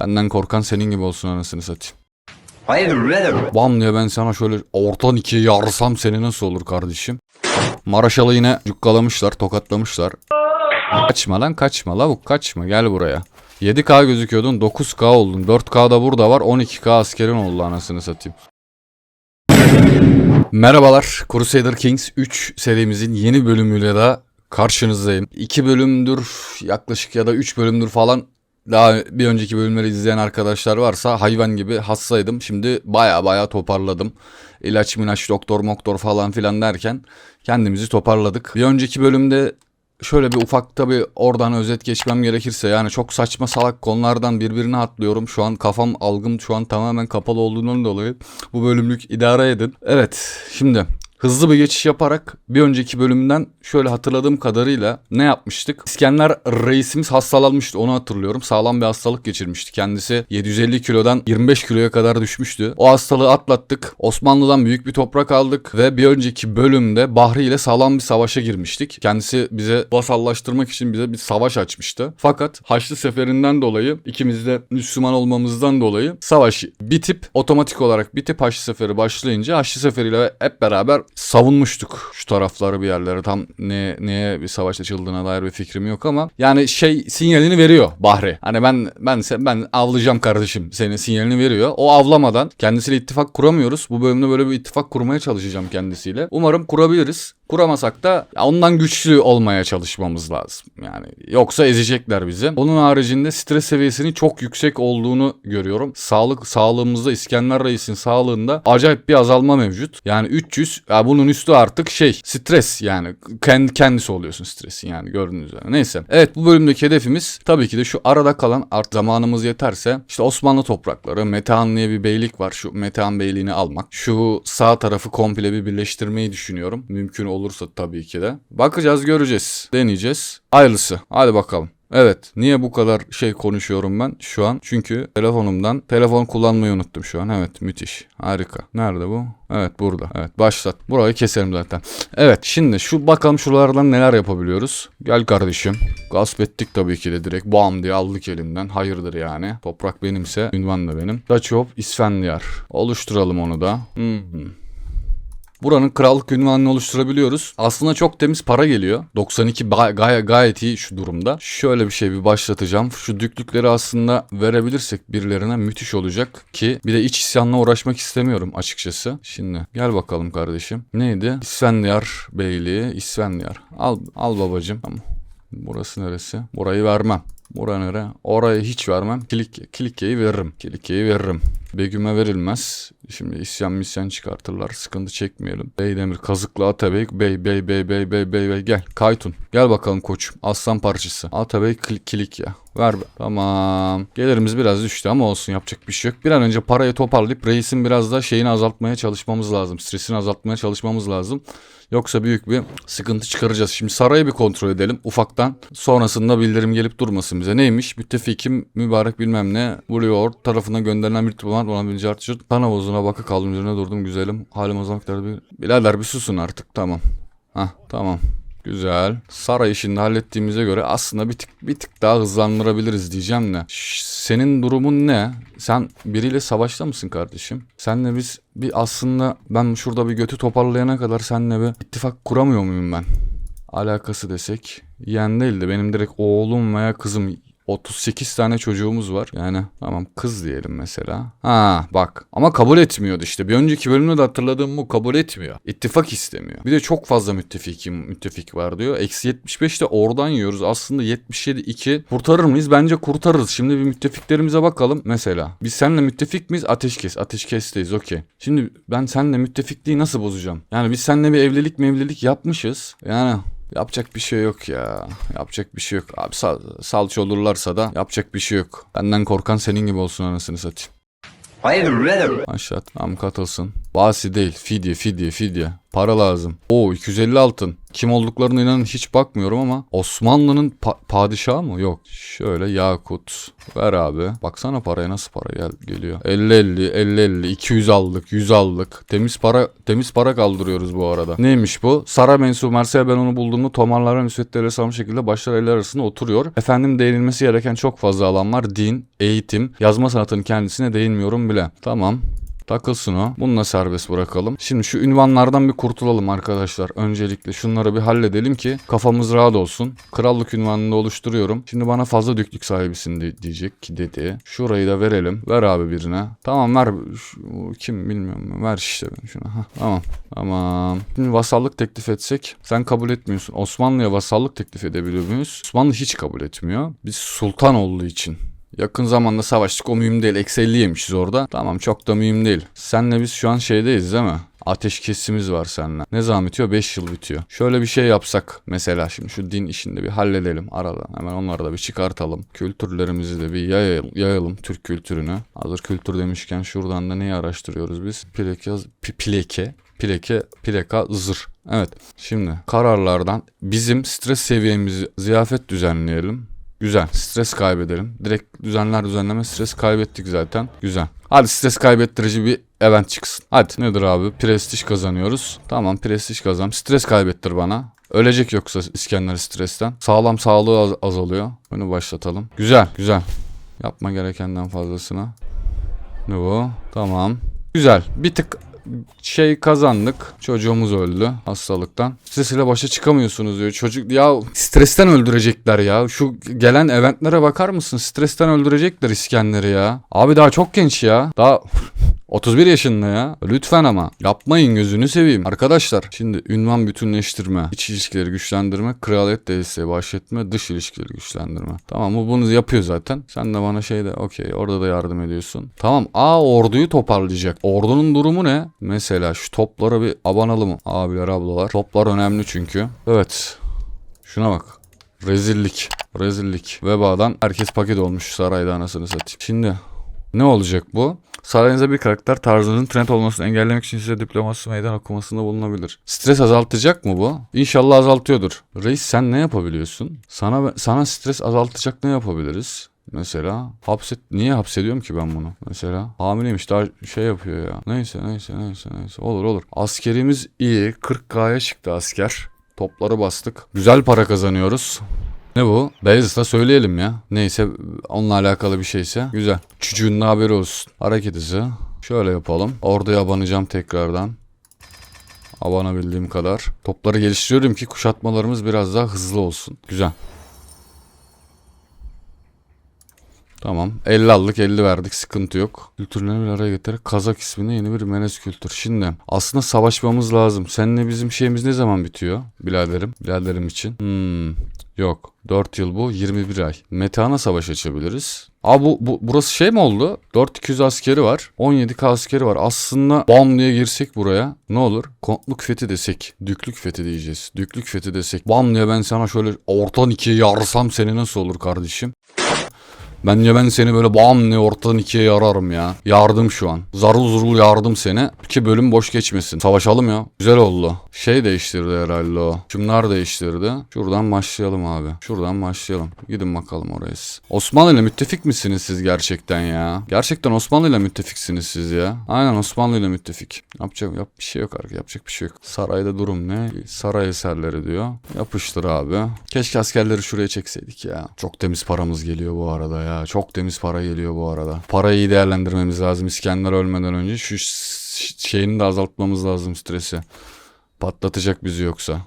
Benden korkan senin gibi olsun anasını satayım. I'd rather Bam diye ben sana şöyle ortadan ikiye yarsam seni nasıl olur kardeşim? Maraşalı yine cukkalamışlar, tokatlamışlar. Kaçma lan kaçma lavuk kaçma gel buraya. 7K gözüküyordun 9K oldun 4K da burada var 12K askerin oldu anasını satayım. Merhabalar Crusader Kings 3 serimizin yeni bölümüyle daha karşınızdayım. 2 bölümdür yaklaşık ya da 3 bölümdür falan daha bir önceki bölümleri izleyen arkadaşlar varsa hayvan gibi hassaydım. Şimdi baya baya toparladım. İlaç minaç doktor moktor falan filan derken kendimizi toparladık. Bir önceki bölümde şöyle bir ufak tabi oradan özet geçmem gerekirse yani çok saçma salak konulardan birbirine atlıyorum. Şu an kafam algım şu an tamamen kapalı olduğundan dolayı bu bölümlük idare edin. Evet şimdi hızlı bir geçiş yaparak bir önceki bölümden şöyle hatırladığım kadarıyla ne yapmıştık? İskender reisimiz hastalanmıştı onu hatırlıyorum. Sağlam bir hastalık geçirmişti. Kendisi 750 kilodan 25 kiloya kadar düşmüştü. O hastalığı atlattık. Osmanlı'dan büyük bir toprak aldık ve bir önceki bölümde Bahri ile sağlam bir savaşa girmiştik. Kendisi bize vasallaştırmak için bize bir savaş açmıştı. Fakat Haçlı Seferinden dolayı ikimiz de Müslüman olmamızdan dolayı savaş bitip otomatik olarak bitip Haçlı Seferi başlayınca Haçlı Seferiyle hep beraber savunmuştuk şu tarafları bir yerlere. Tam ne neye bir savaş açıldığına dair bir fikrim yok ama yani şey sinyalini veriyor Bahri. Hani ben ben ben avlayacağım kardeşim senin sinyalini veriyor. O avlamadan kendisiyle ittifak kuramıyoruz. Bu bölümde böyle bir ittifak kurmaya çalışacağım kendisiyle. Umarım kurabiliriz. Kuramasak da ondan güçlü olmaya çalışmamız lazım. Yani yoksa ezecekler bizi. Onun haricinde stres seviyesinin çok yüksek olduğunu görüyorum. Sağlık sağlığımızda İskender Reis'in sağlığında acayip bir azalma mevcut. Yani 300 ya bunun üstü artık şey stres yani kendi kendisi oluyorsun stresin yani gördüğünüz üzere. Neyse. Evet bu bölümdeki hedefimiz tabii ki de şu arada kalan art zamanımız yeterse işte Osmanlı toprakları Metehan diye bir beylik var. Şu Metehan beyliğini almak. Şu sağ tarafı komple bir birleştirmeyi düşünüyorum. Mümkün olursa tabii ki de. Bakacağız göreceğiz. Deneyeceğiz. Hayırlısı. Hadi bakalım. Evet. Niye bu kadar şey konuşuyorum ben şu an? Çünkü telefonumdan telefon kullanmayı unuttum şu an. Evet müthiş. Harika. Nerede bu? Evet burada. Evet başlat. Burayı keserim zaten. Evet şimdi şu bakalım şuralardan neler yapabiliyoruz. Gel kardeşim. Gasp ettik tabii ki de direkt. Bam diye aldık elimden. Hayırdır yani. Toprak benimse ünvan da benim. Of İsfendiyar. Oluşturalım onu da. Hı hı. Buranın krallık ünvanını oluşturabiliyoruz. Aslında çok temiz para geliyor. 92 ba- gay- gayet iyi şu durumda. Şöyle bir şey bir başlatacağım. Şu düklükleri aslında verebilirsek birilerine müthiş olacak ki bir de iç isyanla uğraşmak istemiyorum açıkçası. Şimdi gel bakalım kardeşim. Neydi? İsfendiyar Beyliği, İsfendiyar. Al al babacım. Tamam. Burası neresi? Burayı vermem. Bura nere? Orayı hiç vermem. Kilik, Kilike'yi veririm. Kilike'yi veririm. Begüm'e verilmez. Şimdi isyan misyan çıkartırlar. Sıkıntı çekmeyelim. Beydemir, Kazıklı, Atabey, Bey, Bey, Bey, Bey, Bey, Bey, Bey. Gel. Kaytun. Gel bakalım koçum. Aslan parçası. Atabey, Kilik, kilik ya. Ver be. Tamam. Gelirimiz biraz düştü ama olsun yapacak bir şey yok. Bir an önce parayı toparlayıp reisin biraz da şeyini azaltmaya çalışmamız lazım. Stresini azaltmaya çalışmamız lazım. Yoksa büyük bir sıkıntı çıkaracağız. Şimdi sarayı bir kontrol edelim ufaktan. Sonrasında bildirim gelip durmasın bize. Neymiş? Müttefikim mübarek bilmem ne vuruyor. Tarafına gönderilen bir diplomat bana bir cartçırt. Tan havuzuna bakı kaldım üzerine durdum güzelim. Halim o zaman bir... Birader bir susun artık tamam. Hah tamam. Güzel. Saray işini hallettiğimize göre aslında bir tık bir tık daha hızlandırabiliriz diyeceğim de. Senin durumun ne? Sen biriyle savaşta mısın kardeşim? Senle biz bir aslında ben şurada bir götü toparlayana kadar seninle bir ittifak kuramıyor muyum ben? Alakası desek. Yeğen değil de benim direkt oğlum veya kızım 38 tane çocuğumuz var. Yani tamam kız diyelim mesela. Ha bak ama kabul etmiyordu işte. Bir önceki bölümde de hatırladığım bu kabul etmiyor. İttifak istemiyor. Bir de çok fazla müttefikim müttefik var diyor. Eksi 75 de oradan yiyoruz. Aslında 77 2 kurtarır mıyız? Bence kurtarırız. Şimdi bir müttefiklerimize bakalım. Mesela biz seninle müttefik miyiz? Ateşkes. Ateşkesteyiz okey. Şimdi ben seninle müttefikliği nasıl bozacağım? Yani biz seninle bir evlilik mevlilik yapmışız. Yani Yapacak bir şey yok ya. Yapacak bir şey yok. Abi sal salça olurlarsa da yapacak bir şey yok. Benden korkan senin gibi olsun anasını satayım. Rather Aşağı tamam katılsın. Basi değil. Fidye fidye fidye. Para lazım. Oo 250 altın. Kim olduklarına inanın hiç bakmıyorum ama Osmanlı'nın pa- padişahı mı? Yok. Şöyle Yakut. Ver abi. Baksana paraya nasıl para gel geliyor. 50 50 50 50 200 aldık 100 aldık. Temiz para temiz para kaldırıyoruz bu arada. Neymiş bu? Sara mensubu Mersey'e ben onu bulduğumda tomarlar ve müsveddeleri sağlam şekilde başlar eller arasında oturuyor. Efendim değinilmesi gereken çok fazla alan var. Din, eğitim, yazma sanatının kendisine değinmiyorum bile. Tamam. Takılsın o. Bununla serbest bırakalım. Şimdi şu ünvanlardan bir kurtulalım arkadaşlar. Öncelikle şunları bir halledelim ki kafamız rahat olsun. Krallık ünvanını oluşturuyorum. Şimdi bana fazla düklük sahibisin diyecek ki dedi. Şurayı da verelim. Ver abi birine. Tamam ver. Şu- kim bilmiyorum. Ver işte şuna. Hah, tamam. Tamam. Şimdi vasallık teklif etsek sen kabul etmiyorsun. Osmanlı'ya vasallık teklif edebiliyor muyuz? Osmanlı hiç kabul etmiyor. Biz sultan olduğu için. Yakın zamanda savaştık o mühim değil. Eksi 50 yemişiz orada. Tamam çok da mühim değil. Senle biz şu an şeydeyiz değil mi? Ateşkesimiz var seninle. Ne zaman bitiyor? 5 yıl bitiyor. Şöyle bir şey yapsak mesela şimdi şu din işini bir halledelim arada. Hemen onları da bir çıkartalım. Kültürlerimizi de bir yayalım, yayalım Türk kültürünü. Hazır kültür demişken şuradan da neyi araştırıyoruz biz? Pleke, pleke, pleke, plaka, zır. Evet. Şimdi kararlardan bizim stres seviyemizi ziyafet düzenleyelim. Güzel. Stres kaybedelim. Direkt düzenler düzenleme stres kaybettik zaten. Güzel. Hadi stres kaybettirici bir event çıksın. Hadi nedir abi? Prestij kazanıyoruz. Tamam prestij kazan. Stres kaybettir bana. Ölecek yoksa İskender stresten. Sağlam sağlığı az- azalıyor. Bunu başlatalım. Güzel güzel. Yapma gerekenden fazlasına. Ne bu? Tamam. Güzel. Bir tık şey kazandık. Çocuğumuz öldü hastalıktan. Stres ile başa çıkamıyorsunuz diyor. Çocuk ya stresten öldürecekler ya. Şu gelen eventlere bakar mısın? Stresten öldürecekler İskender'i ya. Abi daha çok genç ya. Daha 31 yaşında ya. Lütfen ama. Yapmayın gözünü seveyim. Arkadaşlar şimdi ünvan bütünleştirme, iç ilişkileri güçlendirme, kraliyet desteği bahşetme, dış ilişkileri güçlendirme. Tamam bu bunu yapıyor zaten. Sen de bana şeyde okey orada da yardım ediyorsun. Tamam A orduyu toparlayacak. Ordunun durumu ne? Mesela şu toplara bir abanalım abiler ablalar. Toplar önemli çünkü. Evet. Şuna bak. Rezillik. Rezillik. Vebadan herkes paket olmuş sarayda anasını satayım. Şimdi ne olacak bu? Sarayınıza bir karakter tarzınızın trend olmasını engellemek için size diploması meydan okumasında bulunabilir. Stres azaltacak mı bu? İnşallah azaltıyordur. Reis sen ne yapabiliyorsun? Sana sana stres azaltacak ne yapabiliriz? Mesela hapset niye hapsediyorum ki ben bunu? Mesela hamileymiş daha şey yapıyor ya. Neyse neyse neyse neyse olur olur. Askerimiz iyi 40K'ya çıktı asker. Topları bastık. Güzel para kazanıyoruz. Ne bu? Beyazıt'a söyleyelim ya. Neyse onunla alakalı bir şeyse. Güzel. Çocuğun haberi olsun. Hareket hızı. Şöyle yapalım. Orada abanacağım tekrardan. Abanabildiğim kadar. Topları geliştiriyorum ki kuşatmalarımız biraz daha hızlı olsun. Güzel. Tamam. 50 aldık 50 verdik sıkıntı yok. Kültürlerini bir araya getirerek Kazak isminde yeni bir melez kültür. Şimdi aslında savaşmamız lazım. Seninle bizim şeyimiz ne zaman bitiyor? Biraderim. Biraderim için. Hmm. Yok. 4 yıl bu 21 ay. Metana savaş açabiliriz. Aa bu, bu burası şey mi oldu? 4200 askeri var. 17k askeri var. Aslında bam diye girsek buraya ne olur? Kontluk fethi desek. Düklük fethi diyeceğiz. Düklük fethi desek. Bam diye ben sana şöyle ortadan ikiye yarsam seni nasıl olur kardeşim? Bence ben seni böyle bam ne ortadan ikiye yararım ya. Yardım şu an. Zarul zurul yardım seni. İki bölüm boş geçmesin. Savaşalım ya. Güzel oldu. Şey değiştirdi herhalde o. Şunlar değiştirdi. Şuradan başlayalım abi. Şuradan başlayalım. Gidin bakalım oraya. Osmanlı ile müttefik misiniz siz gerçekten ya? Gerçekten Osmanlı ile müttefiksiniz siz ya. Aynen Osmanlı ile müttefik. Yapacak yap bir şey yok artık. Yapacak bir şey yok. Sarayda durum ne? Saray eserleri diyor. Yapıştır abi. Keşke askerleri şuraya çekseydik ya. Çok temiz paramız geliyor bu arada ya. Çok temiz para geliyor bu arada. Parayı iyi değerlendirmemiz lazım İskender ölmeden önce. Şu şeyini de azaltmamız lazım stresi. Patlatacak bizi yoksa.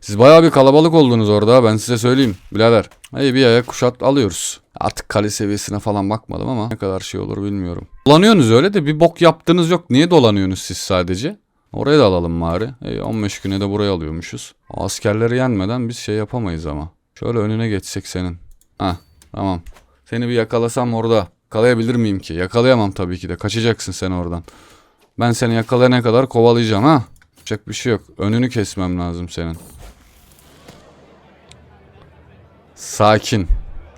Siz bayağı bir kalabalık oldunuz orada ben size söyleyeyim birader. Hey bir ayak kuşat alıyoruz. Artık kale seviyesine falan bakmadım ama ne kadar şey olur bilmiyorum. Dolanıyorsunuz öyle de bir bok yaptığınız yok. Niye dolanıyorsunuz siz sadece? Oraya da alalım bari. Hey, 15 güne de buraya alıyormuşuz. Askerleri yenmeden biz şey yapamayız ama. Şöyle önüne geçsek senin. Hah tamam. Seni bir yakalasam orada. Yakalayabilir miyim ki? Yakalayamam tabii ki de. Kaçacaksın sen oradan. Ben seni yakalayana kadar kovalayacağım ha. Yapacak bir şey yok. Önünü kesmem lazım senin. Sakin.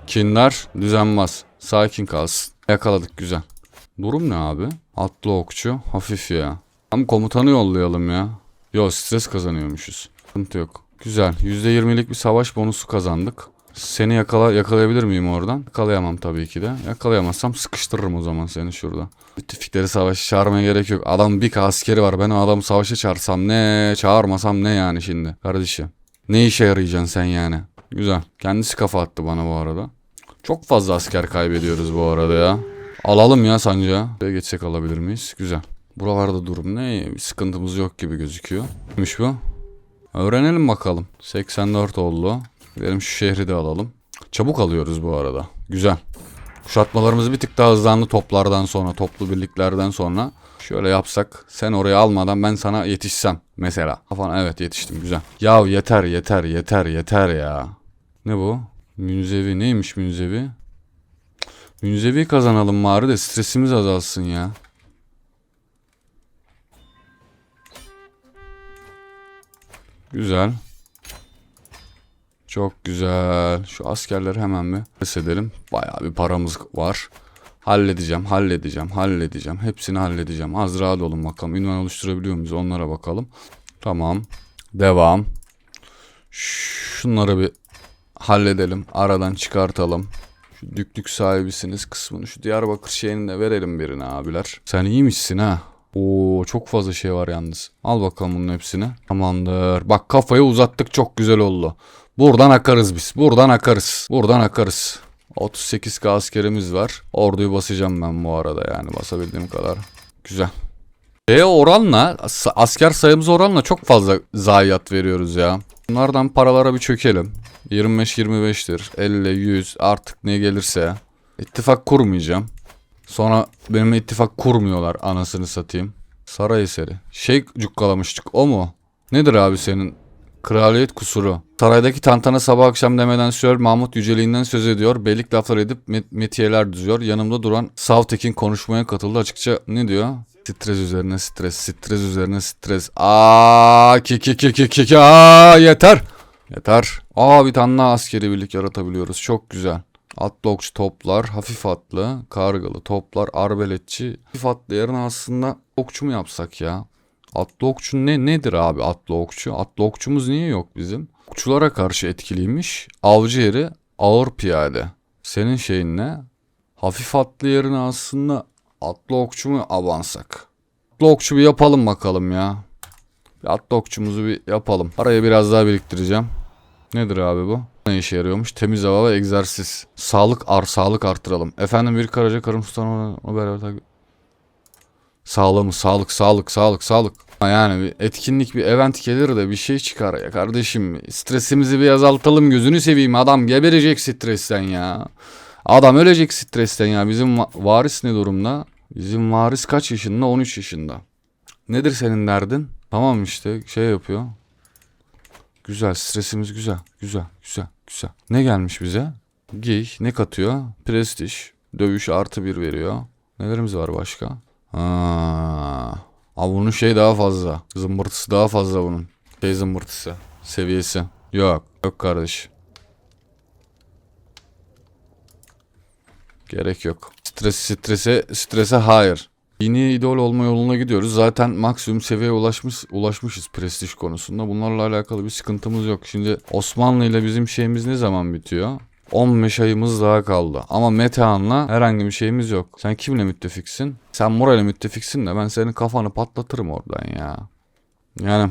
Kinler düzenmez. Sakin kalsın. Yakaladık güzel. Durum ne abi? Atlı okçu. Hafif ya. Ama komutanı yollayalım ya. Yo stres kazanıyormuşuz. Sıkıntı yok. Güzel. %20'lik bir savaş bonusu kazandık. Seni yakala yakalayabilir miyim oradan? Yakalayamam tabii ki de. Yakalayamazsam sıkıştırırım o zaman seni şurada. Müttefikleri savaşa çağırmaya gerek yok. Adam bir askeri var. Ben o adamı savaşa çağırsam ne, çağırmasam ne yani şimdi kardeşim. Ne işe yarayacaksın sen yani? Güzel. Kendisi kafa attı bana bu arada. Çok fazla asker kaybediyoruz bu arada ya. Alalım ya sancağı. Buraya geçsek alabilir miyiz? Güzel. Buralarda durum ne? Bir sıkıntımız yok gibi gözüküyor. Neymiş bu? Öğrenelim bakalım. 84 oldu. Gidelim şu şehri de alalım. Çabuk alıyoruz bu arada. Güzel. Kuşatmalarımız bir tık daha hızlandı toplardan sonra, toplu birliklerden sonra. Şöyle yapsak, sen oraya almadan ben sana yetişsem mesela. Kafana evet yetiştim güzel. Yav yeter yeter yeter yeter ya. Ne bu? Münzevi neymiş münzevi? Münzevi kazanalım bari de stresimiz azalsın ya. Güzel. Çok güzel. Şu askerleri hemen bir pes edelim. Bayağı bir paramız var. Halledeceğim, halledeceğim, halledeceğim. Hepsini halledeceğim. Az rahat olun bakalım. Ünvan oluşturabiliyor muyuz? Onlara bakalım. Tamam. Devam. Şunları bir halledelim. Aradan çıkartalım. Şu düklük sahibisiniz kısmını. Şu Diyarbakır şeyini de verelim birine abiler. Sen iyiymişsin ha. Oo çok fazla şey var yalnız. Al bakalım bunun hepsini. Tamamdır. Bak kafayı uzattık çok güzel oldu. Buradan akarız biz. Buradan akarız. Buradan akarız. 38k askerimiz var. Orduyu basacağım ben bu arada yani basabildiğim kadar. Güzel. Şeye oranla as- asker sayımız oranla çok fazla zayiat veriyoruz ya. Bunlardan paralara bir çökelim. 25-25'tir. 50, 100 artık ne gelirse. İttifak kurmayacağım. Sonra benimle ittifak kurmuyorlar anasını satayım. Saray eseri. Şey cukkalamıştık o mu? Nedir abi senin kraliyet kusuru? Saraydaki tantana sabah akşam demeden Sör Mahmut yüceliğinden söz ediyor. Beylik laflar edip met- metiyeler düzüyor. Yanımda duran Savtekin konuşmaya katıldı. Açıkça ne diyor? Stres üzerine stres, stres üzerine stres. Aa ki ki ki ki ki ki aa yeter. Yeter. Aa bir tane daha askeri birlik yaratabiliyoruz. Çok güzel. Atlı okçu toplar, hafif atlı, kargalı toplar, arbeletçi. Hafif atlı yerine aslında okçu mu yapsak ya? Atlı okçu ne nedir abi atlı okçu? Atlı okçumuz niye yok bizim? Okçulara karşı etkiliymiş. Avcı yeri ağır piyade. Senin şeyin ne? Hafif atlı yerine aslında atlı okçu mu avansak? Atlı okçu bir yapalım bakalım ya. Bir atlı okçumuzu bir yapalım. Parayı biraz daha biriktireceğim. Nedir abi bu? Ne işe yarıyormuş? Temiz hava ve egzersiz. Sağlık ar sağlık artıralım. Efendim bir karaca karım sultan beraber takip. Sağlığımız sağlık sağlık sağlık sağlık. Yani bir etkinlik bir event gelir de bir şey çıkar ya kardeşim. Stresimizi bir azaltalım gözünü seveyim. Adam geberecek stresten ya. Adam ölecek stresten ya. Bizim va- varis ne durumda? Bizim varis kaç yaşında? 13 yaşında. Nedir senin derdin? Tamam işte şey yapıyor. Güzel stresimiz güzel. Güzel güzel güzel. Ne gelmiş bize? Giy ne katıyor? Prestij. Dövüş artı bir veriyor. Nelerimiz var başka? Ha. Aa, bunun şey daha fazla. Zımbırtısı daha fazla bunun. Şey zımbırtısı. Seviyesi. Yok. Yok kardeş. Gerek yok. Stres, strese, strese hayır. Yeni idol olma yoluna gidiyoruz. Zaten maksimum seviyeye ulaşmış, ulaşmışız prestij konusunda. Bunlarla alakalı bir sıkıntımız yok. Şimdi Osmanlı ile bizim şeyimiz ne zaman bitiyor? 15 ayımız daha kaldı. Ama Metehan'la herhangi bir şeyimiz yok. Sen kimle müttefiksin? Sen Moral'le müttefiksin de ben senin kafanı patlatırım oradan ya. Yani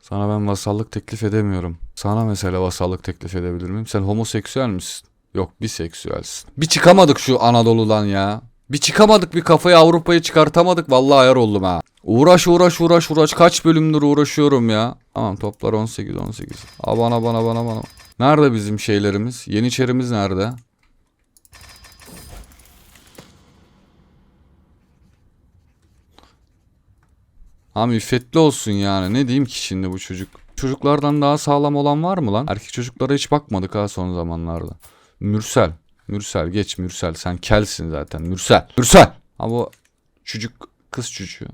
sana ben vasallık teklif edemiyorum. Sana mesela vasallık teklif edebilir miyim? Sen homoseksüel misin? Yok biseksüelsin. Bir çıkamadık şu Anadolu'dan ya. Bir çıkamadık bir kafayı Avrupa'ya çıkartamadık. Vallahi ayar oldum ha. Uğraş uğraş uğraş uğraş. Kaç bölümdür uğraşıyorum ya. Tamam toplar 18 18. Aa bana bana bana bana. Nerede bizim şeylerimiz? Yeniçerimiz nerede? Abi iffetli olsun yani. Ne diyeyim ki şimdi bu çocuk? Çocuklardan daha sağlam olan var mı lan? Erkek çocuklara hiç bakmadık ha son zamanlarda. Mürsel. Mürsel geç Mürsel. Sen kelsin zaten. Mürsel. Mürsel. Ha bu çocuk kız çocuğu.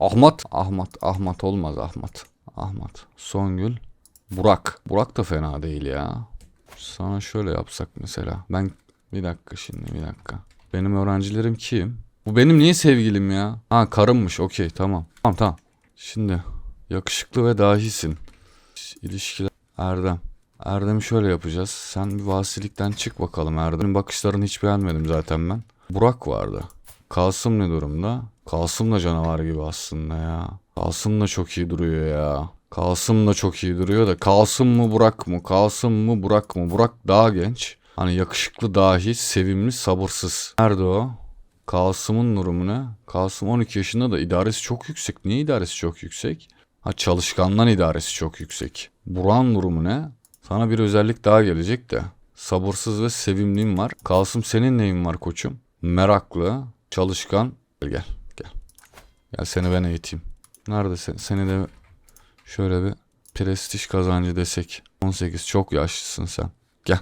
Ahmet. Ahmet. Ahmet olmaz Ahmet. Ahmet. Songül. Burak. Burak da fena değil ya. Sana şöyle yapsak mesela. Ben bir dakika şimdi bir dakika. Benim öğrencilerim kim? Bu benim niye sevgilim ya? Ha karımmış okey tamam. Tamam tamam. Şimdi Yakışıklı ve dahisin. İlişkiler. Erdem. Erdem'i şöyle yapacağız. Sen bir vasilikten çık bakalım Erdem'in bakışlarını hiç beğenmedim zaten ben. Burak vardı. Kasım ne durumda? Kasım da canavar gibi aslında ya. Kasım da çok iyi duruyor ya. Kasım da çok iyi duruyor da Kasım mı Burak mı? Kasım mı Burak mı? Burak daha genç. Hani yakışıklı dahi, sevimli, sabırsız. Nerede o? Kasım'ın durumu ne? Kasım 12 yaşında da idaresi çok yüksek. Niye idaresi çok yüksek? Ha çalışkandan idaresi çok yüksek. Burak'ın durumu ne? Sana bir özellik daha gelecek de. Sabırsız ve sevimliğin var. Kasım senin neyin var koçum? Meraklı, çalışkan. Gel gel. Gel seni ben eğiteyim. Nerede sen? Seni de şöyle bir prestij kazancı desek. 18 çok yaşlısın sen. Gel.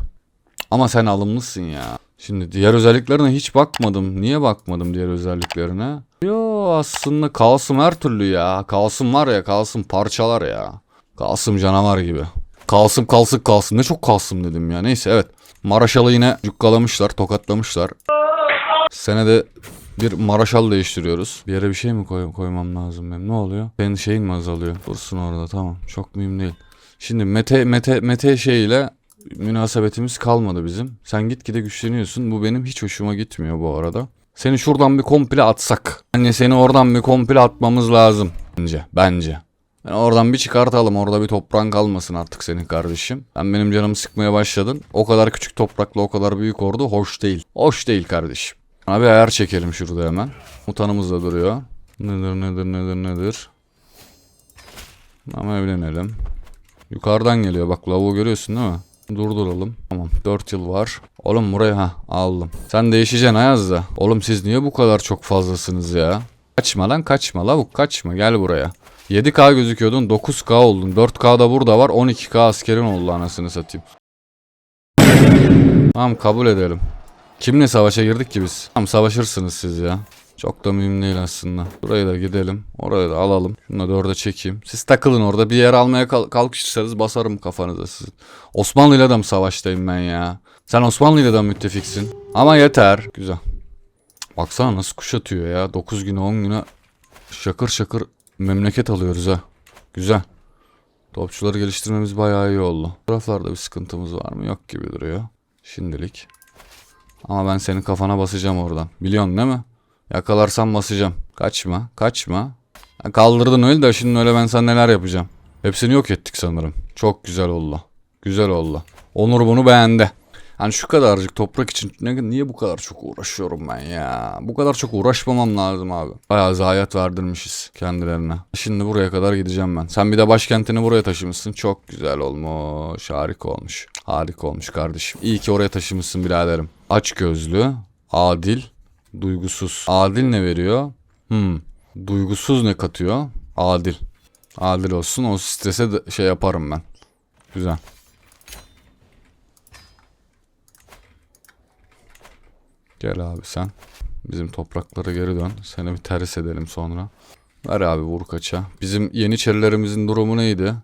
Ama sen alımlısın ya. Şimdi diğer özelliklerine hiç bakmadım. Niye bakmadım diğer özelliklerine? Yo aslında Kasım her türlü ya. Kasım var ya Kasım parçalar ya. Kasım canavar gibi. Kasım kalsın kalsın. Ne çok Kasım dedim ya. Neyse evet. Maraşal'ı yine cukkalamışlar, tokatlamışlar. Senede bir Maraşal değiştiriyoruz. Bir yere bir şey mi koy- koymam lazım benim? Ne oluyor? Senin şeyin mi azalıyor? Dursun orada tamam. Çok mühim değil. Şimdi Mete Mete Mete şeyiyle münasebetimiz kalmadı bizim. Sen gitgide güçleniyorsun. Bu benim hiç hoşuma gitmiyor bu arada. Seni şuradan bir komple atsak. Hani seni oradan bir komple atmamız lazım. Bence. Bence. Yani oradan bir çıkartalım. Orada bir toprağın kalmasın artık senin kardeşim. Sen benim canımı sıkmaya başladın. O kadar küçük toprakla o kadar büyük ordu hoş değil. Hoş değil kardeşim. Bir ayar çekelim şurada hemen. Mutanımız da duruyor. Nedir nedir nedir nedir. Ama evlenelim. Yukarıdan geliyor bak lavuğu görüyorsun değil mi? Durduralım. Tamam 4 yıl var. Oğlum buraya ha aldım. Sen değişeceksin Ayaz da. Oğlum siz niye bu kadar çok fazlasınız ya? Kaçma lan kaçma lavuk kaçma gel buraya. 7K gözüküyordun 9K oldun. 4K da burada var 12K askerin oldu anasını satayım. Tamam kabul edelim. Kimle savaşa girdik ki biz? Tamam savaşırsınız siz ya. Çok da mühim değil aslında. Buraya da gidelim. Oraya da alalım. Şunu da dörde çekeyim. Siz takılın orada. Bir yer almaya kal- kalkışırsanız basarım kafanıza sizin. Osmanlı'yla da mı savaştayım ben ya? Sen Osmanlı'yla da müttefiksin? Ama yeter. Güzel. Baksana nasıl kuşatıyor ya. 9 güne 10 güne şakır şakır memleket alıyoruz ha. Güzel. Topçuları geliştirmemiz bayağı iyi oldu. Bu taraflarda bir sıkıntımız var mı? Yok gibi duruyor. Şimdilik. Ama ben senin kafana basacağım oradan. Biliyorsun değil mi? Yakalarsam basacağım. Kaçma, kaçma. Kaldırdın öyle de şimdi öyle ben sana neler yapacağım. Hepsini yok ettik sanırım. Çok güzel oldu. Güzel oldu. Onur bunu beğendi. Hani şu kadarcık toprak için ne, niye bu kadar çok uğraşıyorum ben ya? Bu kadar çok uğraşmamam lazım abi. Bayağı zayiat verdirmişiz kendilerine. Şimdi buraya kadar gideceğim ben. Sen bir de başkentini buraya taşımışsın. Çok güzel olmuş. Harika olmuş. Harika olmuş kardeşim. İyi ki oraya taşımışsın biraderim. Aç gözlü, adil, duygusuz. Adil ne veriyor? Hmm. Duygusuz ne katıyor? Adil. Adil olsun. O strese de şey yaparım ben. Güzel. Gel abi sen. Bizim topraklara geri dön. Seni bir ters edelim sonra. Ver abi vur kaça. Bizim yeniçerilerimizin durumu neydi?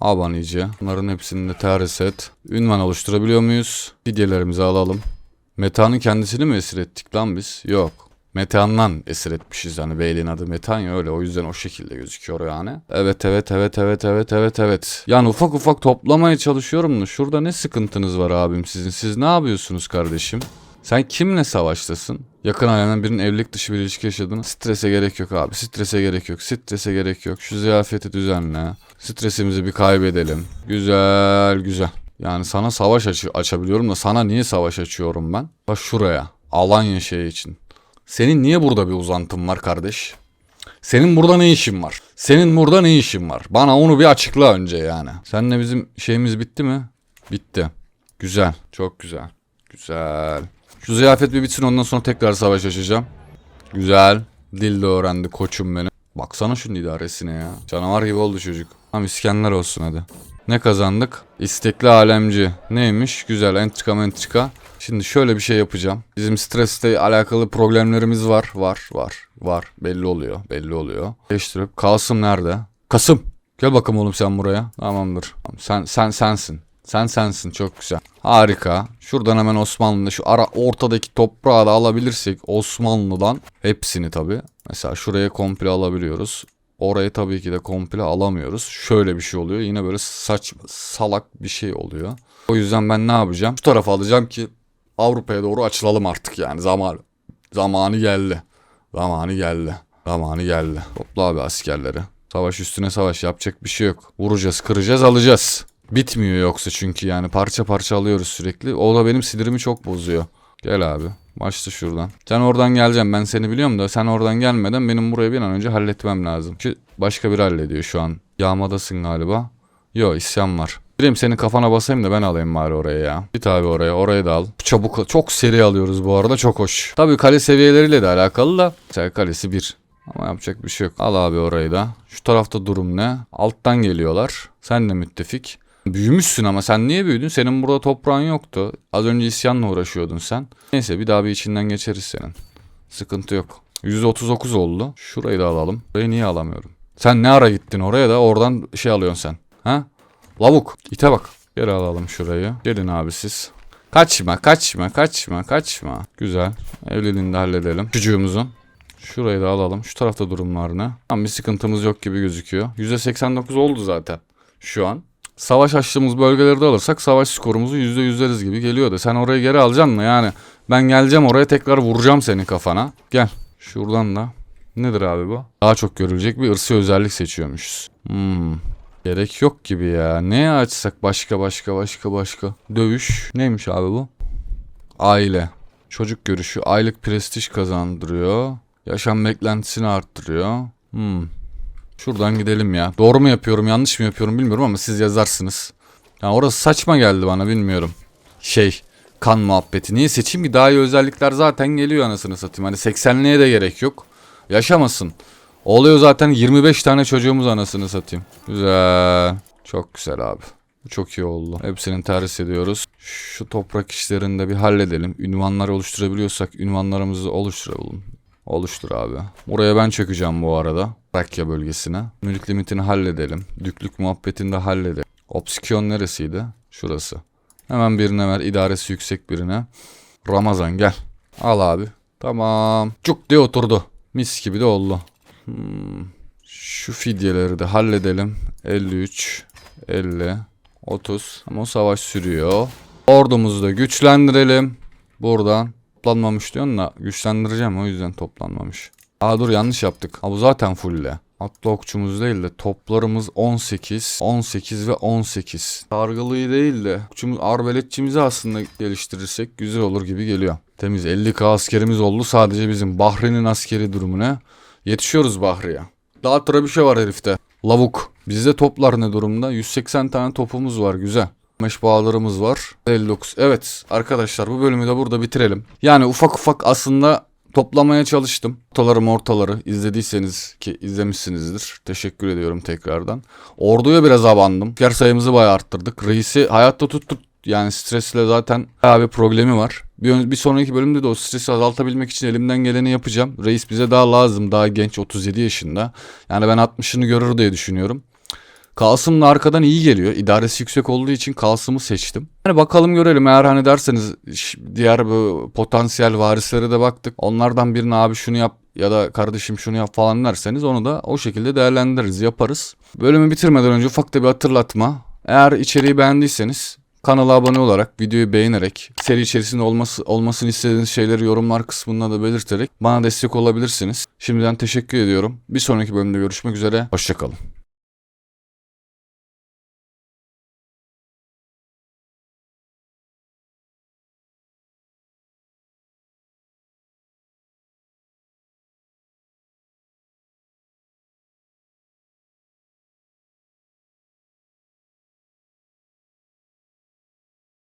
Aban iyice. Bunların hepsini de ters et. Ünvan oluşturabiliyor muyuz? Fidyelerimizi alalım. Metanın kendisini mi esir ettik lan biz? Yok. Metandan esir etmişiz yani beyliğin adı Metan ya öyle o yüzden o şekilde gözüküyor yani. Evet evet evet evet evet evet evet. Yani ufak ufak toplamaya çalışıyorum da şurada ne sıkıntınız var abim sizin? Siz ne yapıyorsunuz kardeşim? Sen kimle savaştasın? Yakın ailenden birinin evlilik dışı bir ilişki yaşadığını strese gerek yok abi. Strese gerek yok. Strese gerek yok. Şu ziyafeti düzenle. Stresimizi bir kaybedelim. Güzel güzel. Yani sana savaş açı- açabiliyorum da sana niye savaş açıyorum ben? Bak şuraya. Alanya şey için. Senin niye burada bir uzantın var kardeş? Senin burada ne işin var? Senin burada ne işin var? Bana onu bir açıkla önce yani. Seninle bizim şeyimiz bitti mi? Bitti. Güzel. Çok güzel. Güzel. Şu ziyafet bir bitsin ondan sonra tekrar savaş açacağım. Güzel. Dil de öğrendi koçum benim. Baksana şunun idaresine ya. Canavar gibi oldu çocuk. Tamam İskender olsun hadi. Ne kazandık? İstekli alemci. Neymiş? Güzel entrika mentrika. Şimdi şöyle bir şey yapacağım. Bizim stresle alakalı problemlerimiz var. Var. Var. Var. Belli oluyor. Belli oluyor. Değiştirip. Kasım nerede? Kasım. Gel bakalım oğlum sen buraya. Tamamdır. Tamam, Sen sen sensin. Sen sensin çok güzel. Harika. Şuradan hemen Osmanlı'da şu ara ortadaki toprağı da alabilirsek Osmanlı'dan hepsini tabi. Mesela şuraya komple alabiliyoruz. Orayı tabii ki de komple alamıyoruz. Şöyle bir şey oluyor. Yine böyle saçma salak bir şey oluyor. O yüzden ben ne yapacağım? Şu tarafa alacağım ki Avrupa'ya doğru açılalım artık yani. Zaman, zamanı geldi. Zamanı geldi. Zamanı geldi. Topla abi askerleri. Savaş üstüne savaş yapacak bir şey yok. Vuracağız, kıracağız, alacağız. Bitmiyor yoksa çünkü yani parça parça alıyoruz sürekli. O da benim sinirimi çok bozuyor. Gel abi. Başla şuradan. Sen oradan geleceksin ben seni biliyorum da sen oradan gelmeden benim burayı bir an önce halletmem lazım. Ki başka biri hallediyor şu an. Yağmadasın galiba. Yo isyan var. Bileyim senin kafana basayım da ben alayım bari oraya ya. Git abi oraya orayı da al. Çabuk çok seri alıyoruz bu arada çok hoş. Tabii kale seviyeleriyle de alakalı da. Mesela kalesi 1. Ama yapacak bir şey yok. Al abi orayı da. Şu tarafta durum ne? Alttan geliyorlar. Sen de müttefik. Büyümüşsün ama sen niye büyüdün? Senin burada toprağın yoktu. Az önce isyanla uğraşıyordun sen. Neyse bir daha bir içinden geçeriz senin. Sıkıntı yok. 139 oldu. Şurayı da alalım. Burayı niye alamıyorum? Sen ne ara gittin oraya da oradan şey alıyorsun sen. Ha? Lavuk. İte bak. Geri alalım şurayı. Gelin abi siz. Kaçma kaçma kaçma kaçma. Güzel. Evliliğini de halledelim. Çocuğumuzun. Şurayı da alalım. Şu tarafta durumlar ne? Tam bir sıkıntımız yok gibi gözüküyor. %89 oldu zaten. Şu an. Savaş açtığımız bölgeleri de alırsak savaş skorumuzu %100'leriz gibi geliyor da. Sen orayı geri alacaksın mı yani? Ben geleceğim oraya tekrar vuracağım senin kafana. Gel. Şuradan da. Nedir abi bu? Daha çok görülecek bir ırsı özellik seçiyormuşuz. Hmm. Gerek yok gibi ya. Ne açsak başka başka başka başka. Dövüş. Neymiş abi bu? Aile. Çocuk görüşü aylık prestij kazandırıyor. Yaşam beklentisini arttırıyor. Hmm. Şuradan gidelim ya. Doğru mu yapıyorum yanlış mı yapıyorum bilmiyorum ama siz yazarsınız. Ya orası saçma geldi bana bilmiyorum. Şey kan muhabbeti. Niye seçeyim ki daha iyi özellikler zaten geliyor anasını satayım. Hani 80'liğe de gerek yok. Yaşamasın. Oluyor zaten 25 tane çocuğumuz anasını satayım. Güzel. Çok güzel abi. Bu çok iyi oldu. Hepsini ters ediyoruz. Şu toprak işlerini de bir halledelim. Ünvanlar oluşturabiliyorsak ünvanlarımızı oluşturalım. Oluştur abi. Buraya ben çökeceğim bu arada. Trakya bölgesine. Mülk limitini halledelim. Düklük muhabbetini de halledelim. Obsikion neresiydi? Şurası. Hemen birine ver. idaresi yüksek birine. Ramazan gel. Al abi. Tamam. Cuk diye oturdu. Mis gibi de oldu. Hmm. Şu fidyeleri de halledelim. 53, 50, 30. Ama o savaş sürüyor. Ordumuzu da güçlendirelim. Buradan. Toplanmamış diyorsun da güçlendireceğim o yüzden toplanmamış. Aa dur yanlış yaptık. Ha bu zaten fulle. Atlı okçumuz değil de toplarımız 18, 18 ve 18. Sargılıyı değil de okçumuz, arbeletçimizi aslında geliştirirsek güzel olur gibi geliyor. Temiz 50k askerimiz oldu sadece bizim Bahri'nin askeri durumuna. Yetişiyoruz Bahri'ye. Daha trabüşe var herifte. Lavuk. Bizde toplar ne durumda? 180 tane topumuz var güzel. Meş bağlarımız var. 59. Evet arkadaşlar bu bölümü de burada bitirelim. Yani ufak ufak aslında toplamaya çalıştım. Ortaları ortaları izlediyseniz ki izlemişsinizdir. Teşekkür ediyorum tekrardan. Orduya biraz abandım. Yer sayımızı bayağı arttırdık. Reisi hayatta tuttuk. Yani stresle zaten bayağı bir problemi var. Bir, bir sonraki bölümde de o stresi azaltabilmek için elimden geleni yapacağım. Reis bize daha lazım. Daha genç 37 yaşında. Yani ben 60'ını görür diye düşünüyorum. Kasım da arkadan iyi geliyor. İdaresi yüksek olduğu için Kasım'ı seçtim. Hani bakalım görelim eğer hani derseniz diğer bu potansiyel varislere de baktık. Onlardan birine abi şunu yap ya da kardeşim şunu yap falan derseniz onu da o şekilde değerlendiririz yaparız. Bölümü bitirmeden önce ufak da bir hatırlatma. Eğer içeriği beğendiyseniz kanala abone olarak, videoyu beğenerek, seri içerisinde olması, olmasını istediğiniz şeyleri yorumlar kısmında da belirterek bana destek olabilirsiniz. Şimdiden teşekkür ediyorum. Bir sonraki bölümde görüşmek üzere. Hoşçakalın.